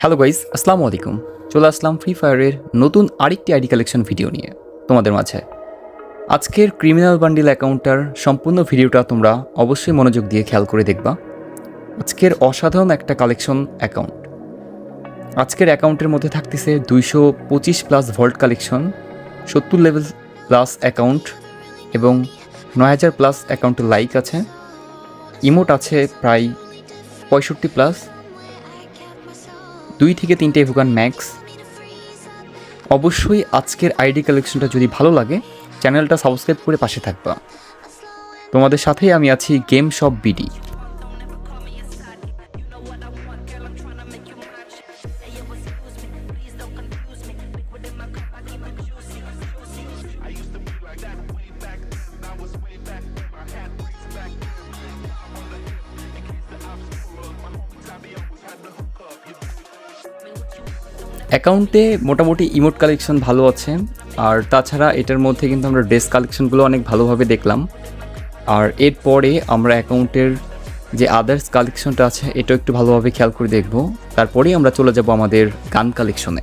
Hello guys আসসালামু আলাইকুম। চলে আসলাম ফ্রি ফায়ারের নতুন আরেকটি আইডি কালেকশন ভিডিও নিয়ে তোমাদের মাঝে। আজকের ক্রিমিনাল বান্ডিল অ্যাকাউন্টটার সম্পূর্ণ ভিডিওটা তোমরা অবশ্যই মনোযোগ দিয়ে খেয়াল করে দেখবা। আজকের অসাধারণ একটা কালেকশন অ্যাকাউন্ট আজকের অ্যাকাউন্টের মধ্যে থাকতেছে দুইশো পঁচিশ প্লাস ভল্ট কালেকশন সত্তর লেভেল প্লাস অ্যাকাউন্ট এবং নয় হাজার প্লাস অ্যাকাউন্টের লাইক আছে। ইমোট আছে প্রায় পঁয়ষট্টি প্লাস দুই থেকে তিনটে ভুগান ম্যাক্স অবশ্যই আজকের আইডি কালেকশনটা যদি ভালো লাগে, চ্যানেলটা সাবস্ক্রাইব করে পাশে থাকবা। তোমাদের সাথেই আমি আছি গেম শপ বিডি অ্যাকাউন্টে মোটামুটি ইমোট কালেকশন ভালো আছে, আর তাছাড়া এটার মধ্যে কিন্তু আমরা ড্রেস কালেকশনগুলো অনেক ভালোভাবে দেখলাম। আর এরপরে আমরা অ্যাকাউন্টের যে আদার্স কালেকশনটা আছে, এটাও একটু ভালোভাবে খেয়াল করে দেখব। তারপরেই আমরা চলে যাব আমাদের গান কালেকশনে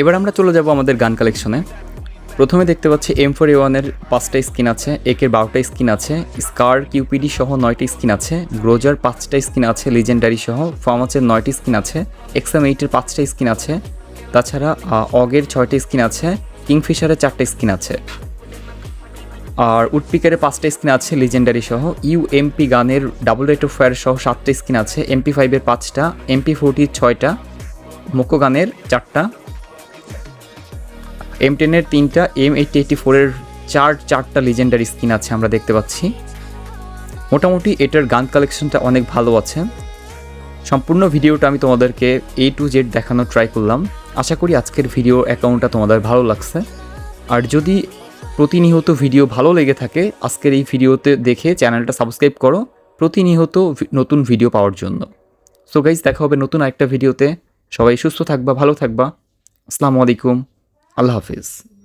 এবার আমরা চলে যাব আমাদের গান কালেকশনে। প্রথমে দেখতে পাচ্ছি এম ফোর ওয়ানের পাঁচটা স্কিন আছে, একের বারোটা স্কিন আছে স্কার কিউপিডি সহ নয়টা স্কিন আছে গ্রোজার পাঁচটা স্কিন আছে লিজেন্ডারি সহ ফার্মাচের নয়টি স্কিন আছে এক্সাম এইটের পাঁচটা স্কিন আছে, তাছাড়া অগের ছয়টা স্কিন আছে কিংফিশারের চারটে স্কিন আছে। আর উডপিকারের পাঁচটা স্কিন আছে লিজেন্ডারি সহ ইউ এমপি গানের ডাবল রেট অফ ফায়ার সহ সাতটা স্কিন আছে এমপি ফাইভের পাঁচটা এমপি ফোরটির ছয়টা মোকো গানের চারটা এম টেনের তিনটা এম এইটটি এইটটি ফোরের চার, চারটা লিজেন্ডারি স্কিন আছে আমরা দেখতে পাচ্ছি। মোটামুটি এটার গান কালেকশনটা অনেক ভালো আছে। সম্পূর্ণ ভিডিওটা আমি তোমাদেরকে এ টু জেড দেখানোর ট্রাই করলাম। আশা করি আজকের ভিডিও অ্যাকাউন্টটা তোমাদের ভালো লাগছে। আর যদি প্রতিনিয়ত ভিডিও ভালো লেগে থাকে, আজকের এই ভিডিওতে দেখে চ্যানেলটা সাবস্ক্রাইব করো। প্রতিনিয়ত নতুন ভিডিও পাওয়ার জন্য। সো গাইজ দেখা হবে নতুন একটা ভিডিওতে সবাই সুস্থ থাকবা, ভালো থাকবা। আসসালামু আলাইকুম। আল্লাহ হাফিজ।